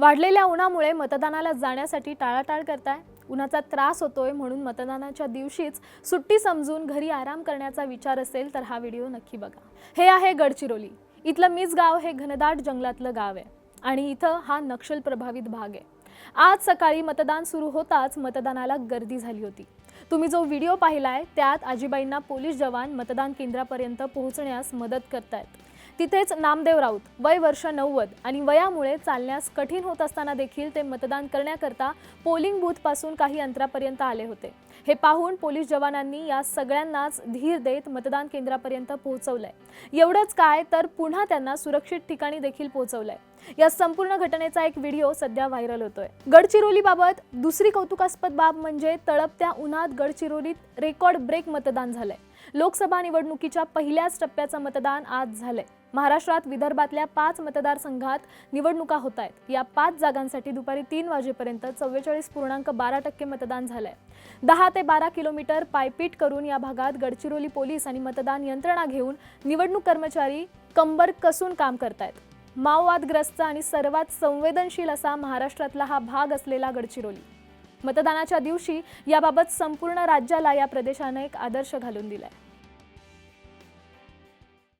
वाढलेल्या उन्हामुळे मतदानाला जाण्यासाठी टाळाटाळ करताय. उन्हाचा त्रास होतोय म्हणून मतदानाच्या दिवशीच सुट्टी समजून घरी आराम करण्याचा विचार असेल तर हा व्हिडिओ नक्की बघा. हे आहे गडचिरोली. इथलं मीच गाव हे घनदाट जंगलातलं गाव आहे आणि इथं हा नक्षल प्रभावित भाग आहे. आज सकाळी मतदान सुरू होताच मतदानाला गर्दी झाली होती. तुम्ही जो व्हिडिओ पाहिलाय त्यात आजीबाईंना पोलीस जवान मतदान केंद्रापर्यंत पोहोचण्यास मदत करतायत. तिथेच नामदेव राऊत वय वर्ष नव्वद आणि वयामुळे चालण्यास कठीण होत असताना देखील ते मतदान करण्याकरता पोलिंग बूथपासून काही अंतरापर्यंत आले होते. हे पाहून पोलीस जवानांनी या सगळ्यांनाच धीर देत मतदान केंद्रापर्यंत पोहोचवलंय. एवढंच काय तर पुन्हा त्यांना सुरक्षित ठिकाणी देखील पोहोचवलंय. या संपूर्ण घटनेचा एक व्हिडिओ सध्या व्हायरल होतोय. गडचिरोलीबाबत दुसरी कौतुकास्पद बाब म्हणजे तळपत्या उन्हात गडचिरोलीत रेकॉर्ड ब्रेक मतदान झालंय. लोकसभा निवडणुकीच्या पहिल्याच टप्प्याचं मतदान आज झालंय. महाराष्ट्रात विदर्भातल्या पाच मतदारसंघात निवडणुका होत आहेत या पाच जागांसाठी दुपारी तीन वाजेपर्यंत चव्वेचाळीस पूर्णांक बारा टक्के मतदान झालंय. दहा ते बारा किलोमीटर पायपीट करून या भागात गडचिरोली पोलीस आणि मतदान यंत्रणा घेऊन निवडणूक कर्मचारी कंबर कसून काम करतायत. माओवादग्रस्त आणि सर्वात संवेदनशील असा महाराष्ट्रातला हा भाग असलेला गडचिरोली. मतदानाच्या दिवशी याबाबत संपूर्ण राज्याला या प्रदेशानं एक आदर्श घालून दिलाय.